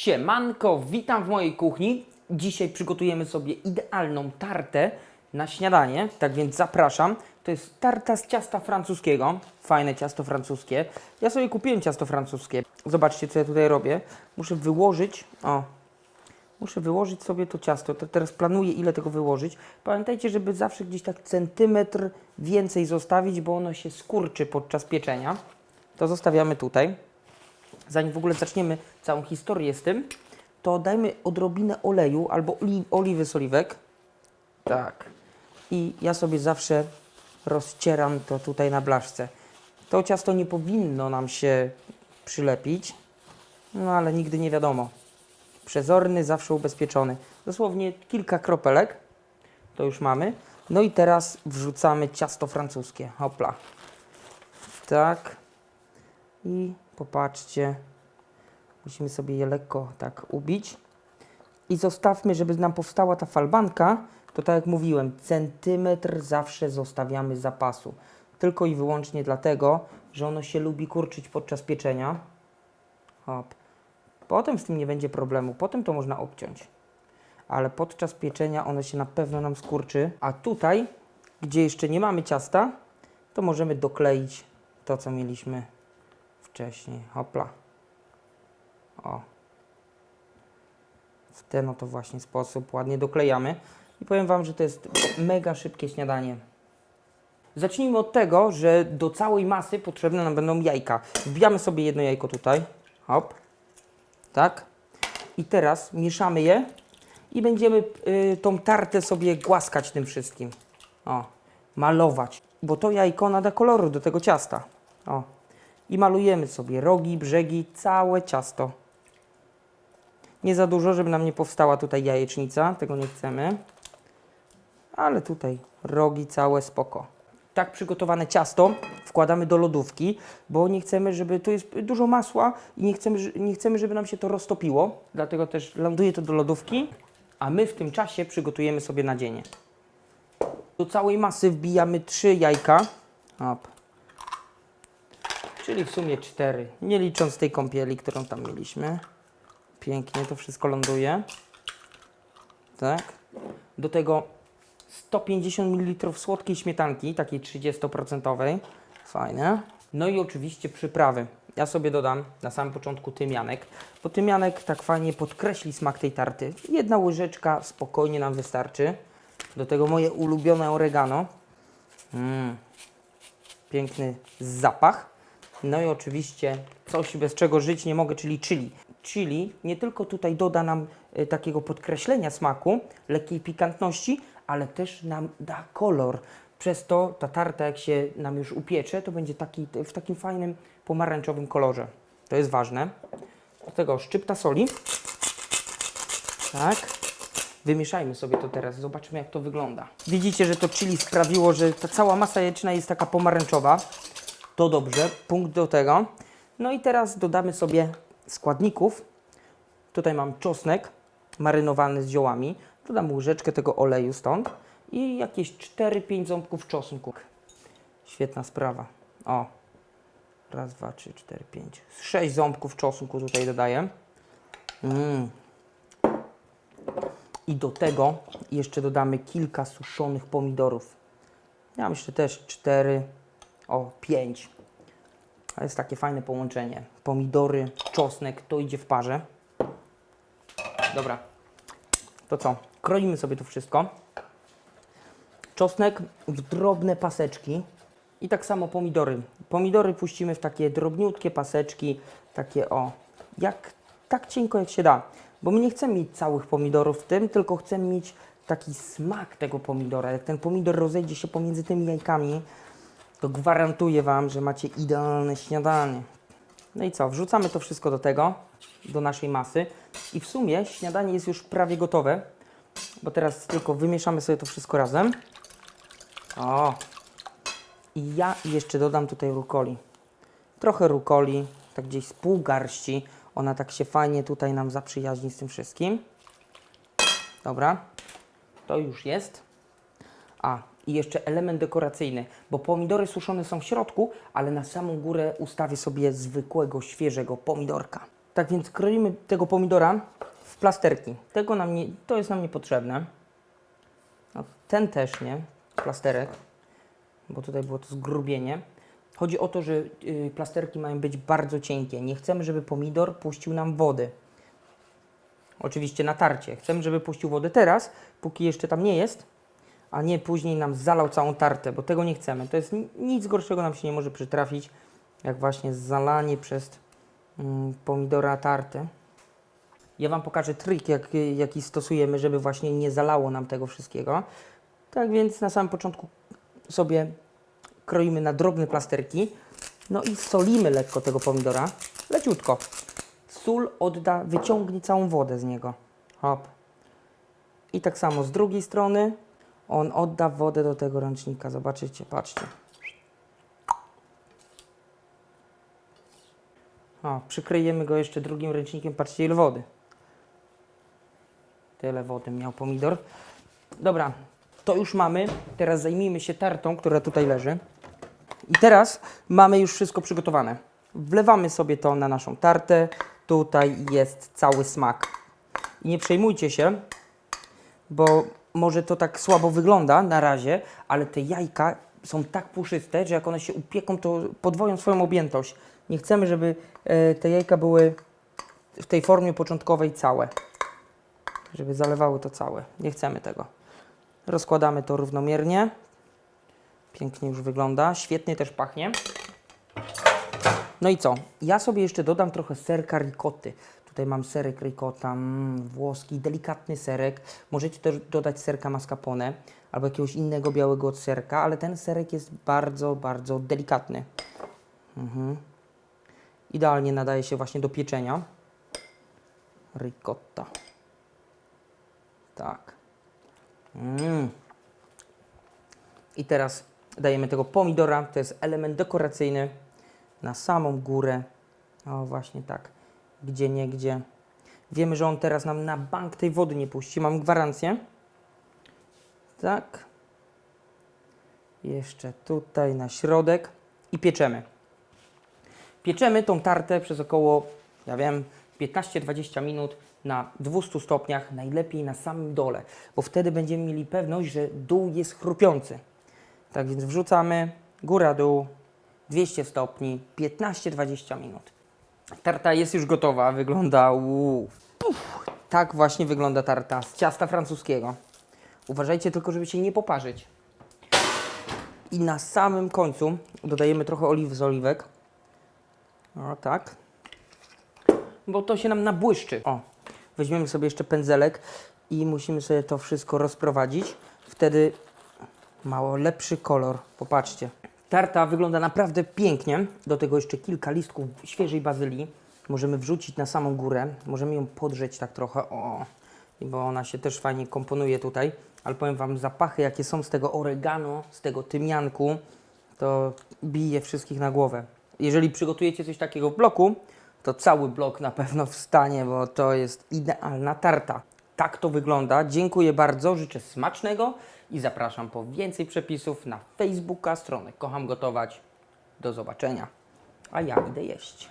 Siemanko, witam w mojej kuchni. Dzisiaj przygotujemy sobie idealną tartę na śniadanie, tak więc zapraszam. To jest tarta z ciasta francuskiego, fajne ciasto francuskie. Ja sobie kupiłem ciasto francuskie. Zobaczcie, co ja tutaj robię. Muszę wyłożyć, o, muszę wyłożyć sobie to ciasto. To teraz planuję, ile tego wyłożyć. Pamiętajcie, żeby zawsze gdzieś tak centymetr więcej zostawić, bo ono się skurczy podczas pieczenia. To zostawiamy tutaj zanim w ogóle zaczniemy całą historię z tym, to dajmy odrobinę oleju albo oli oliwy z oliwek. Tak. I ja sobie zawsze rozcieram to tutaj na blaszce. To ciasto nie powinno nam się przylepić, no ale nigdy nie wiadomo. Przezorny, zawsze ubezpieczony. Dosłownie kilka kropelek, to już mamy. No i teraz wrzucamy ciasto francuskie. Hopla. Tak. I popatrzcie, musimy sobie je lekko tak ubić. I zostawmy, żeby nam powstała ta falbanka, to tak jak mówiłem, centymetr zawsze zostawiamy zapasu. Tylko i wyłącznie dlatego, że ono się lubi kurczyć podczas pieczenia. Hop. Potem z tym nie będzie problemu, potem to można obciąć. Ale podczas pieczenia ono się na pewno nam skurczy. A tutaj, gdzie jeszcze nie mamy ciasta, to możemy dokleić to, co mieliśmy wcześniej. Hopla. O. W ten oto właśnie sposób ładnie doklejamy. I powiem Wam, że to jest mega szybkie śniadanie. Zacznijmy od tego, że do całej masy potrzebne nam będą jajka. Wbijamy sobie jedno jajko tutaj. Hop. Tak. I teraz mieszamy je i będziemy y, tą tartę sobie głaskać tym wszystkim. O. Malować. Bo to jajko nada koloru do tego ciasta. O. I malujemy sobie rogi, brzegi, całe ciasto. Nie za dużo, żeby nam nie powstała tutaj jajecznica, tego nie chcemy. Ale tutaj rogi całe spoko. Tak przygotowane ciasto wkładamy do lodówki, bo nie chcemy, żeby tu jest dużo masła i nie chcemy, nie chcemy, żeby nam się to roztopiło. Dlatego też ląduje to do lodówki, a my w tym czasie przygotujemy sobie nadzienie. Do całej masy wbijamy trzy jajka. Czyli w sumie cztery, nie licząc tej kąpieli, którą tam mieliśmy. Pięknie to wszystko ląduje. Tak. Do tego 150 ml słodkiej śmietanki, takiej 30%. Fajne. No i oczywiście przyprawy. Ja sobie dodam na samym początku tymianek, bo tymianek tak fajnie podkreśli smak tej tarty. Jedna łyżeczka spokojnie nam wystarczy. Do tego moje ulubione oregano. Mm piękny zapach. No i oczywiście coś, bez czego żyć nie mogę, czyli chili. Chili nie tylko tutaj doda nam y, takiego podkreślenia smaku, lekkiej pikantności, ale też nam da kolor. Przez to ta tarta, jak się nam już upiecze, to będzie taki, w takim fajnym pomarańczowym kolorze. To jest ważne. Do tego szczypta soli. Tak. Wymieszajmy sobie to teraz, zobaczmy jak to wygląda. Widzicie, że to chili sprawiło, że ta cała masa jajeczna jest taka pomarańczowa. To dobrze, punkt do tego. No i teraz dodamy sobie składników. Tutaj mam czosnek marynowany z ziołami. Dodam łyżeczkę tego oleju stąd i jakieś 4-5 ząbków czosnku. Świetna sprawa. O, raz, dwa, trzy, cztery, pięć. Sześć ząbków czosnku tutaj dodaję. Mm. I do tego jeszcze dodamy kilka suszonych pomidorów. Ja myślę też 4, o 5. To jest takie fajne połączenie. Pomidory, czosnek, to idzie w parze. Dobra, to co? Kroimy sobie to wszystko. Czosnek w drobne paseczki i tak samo pomidory. Pomidory puścimy w takie drobniutkie paseczki, takie o, jak tak cienko jak się da. Bo my nie chcemy mieć całych pomidorów w tym, tylko chcemy mieć taki smak tego pomidora. Jak ten pomidor rozejdzie się pomiędzy tymi jajkami, to gwarantuję Wam, że macie idealne śniadanie. No i co, wrzucamy to wszystko do tego, do naszej masy i w sumie śniadanie jest już prawie gotowe, bo teraz tylko wymieszamy sobie to wszystko razem. O! I ja jeszcze dodam tutaj rukoli. Trochę rukoli, tak gdzieś z pół garści. Ona tak się fajnie tutaj nam zaprzyjaźni z tym wszystkim. Dobra, to już jest. A, i jeszcze element dekoracyjny, bo pomidory suszone są w środku, ale na samą górę ustawię sobie zwykłego, świeżego pomidorka. Tak więc kroimy tego pomidora w plasterki. Tego nam nie, to jest nam niepotrzebne. No, ten też nie, plasterek, bo tutaj było to zgrubienie. Chodzi o to, że y, plasterki mają być bardzo cienkie. Nie chcemy, żeby pomidor puścił nam wody. Oczywiście na tarcie. Chcemy, żeby puścił wodę teraz, póki jeszcze tam nie jest, a nie później nam zalał całą tartę, bo tego nie chcemy. To jest ni- nic gorszego nam się nie może przytrafić, jak właśnie zalanie przez mm, pomidora tarty. Ja Wam pokażę trik, jak, jaki stosujemy, żeby właśnie nie zalało nam tego wszystkiego. Tak więc na samym początku sobie kroimy na drobne plasterki. No i solimy lekko tego pomidora. Leciutko. Sól odda, wyciągnie całą wodę z niego. Hop. I tak samo z drugiej strony on odda wodę do tego ręcznika. Zobaczycie, patrzcie. O, przykryjemy go jeszcze drugim ręcznikiem. Patrzcie ile wody. Tyle wody miał pomidor. Dobra, to już mamy. Teraz zajmijmy się tartą, która tutaj leży. I teraz mamy już wszystko przygotowane. Wlewamy sobie to na naszą tartę. Tutaj jest cały smak. I nie przejmujcie się, bo może to tak słabo wygląda na razie, ale te jajka są tak puszyste, że jak one się upieką, to podwoją swoją objętość. Nie chcemy, żeby e, te jajka były w tej formie początkowej całe. Żeby zalewały to całe. Nie chcemy tego. Rozkładamy to równomiernie. Pięknie już wygląda. Świetnie też pachnie. No i co? Ja sobie jeszcze dodam trochę serka ricoty. Tutaj mam serek ricotta, mm, włoski, delikatny serek. Możecie też dodać serka mascarpone albo jakiegoś innego białego serka, ale ten serek jest bardzo, bardzo delikatny. Mhm. Idealnie nadaje się właśnie do pieczenia. Ricotta. Tak. Mm. I teraz dajemy tego pomidora, to jest element dekoracyjny na samą górę. O, właśnie tak. Gdzie nie gdzie. Wiemy, że on teraz nam na bank tej wody nie puści. Mam gwarancję. Tak. Jeszcze tutaj na środek i pieczemy. Pieczemy tą tartę przez około, ja wiem, 15-20 minut na 200 stopniach, najlepiej na samym dole, bo wtedy będziemy mieli pewność, że dół jest chrupiący. Tak więc wrzucamy góra, dół, 200 stopni, 15-20 minut. Tarta jest już gotowa, wygląda. Puf. Tak właśnie wygląda tarta z ciasta francuskiego. Uważajcie tylko, żeby się nie poparzyć. I na samym końcu dodajemy trochę oliw z oliwek. O tak. Bo to się nam nabłyszczy. O, weźmiemy sobie jeszcze pędzelek i musimy sobie to wszystko rozprowadzić. Wtedy mało lepszy kolor. Popatrzcie. Tarta wygląda naprawdę pięknie. Do tego jeszcze kilka listków świeżej bazylii. Możemy wrzucić na samą górę. Możemy ją podrzeć tak trochę. O, bo ona się też fajnie komponuje tutaj. Ale powiem Wam, zapachy jakie są z tego oregano, z tego tymianku, to bije wszystkich na głowę. Jeżeli przygotujecie coś takiego w bloku, to cały blok na pewno wstanie, bo to jest idealna tarta. Tak to wygląda. Dziękuję bardzo, życzę smacznego i zapraszam po więcej przepisów na Facebooka, stronę Kocham Gotować. Do zobaczenia. A ja idę jeść.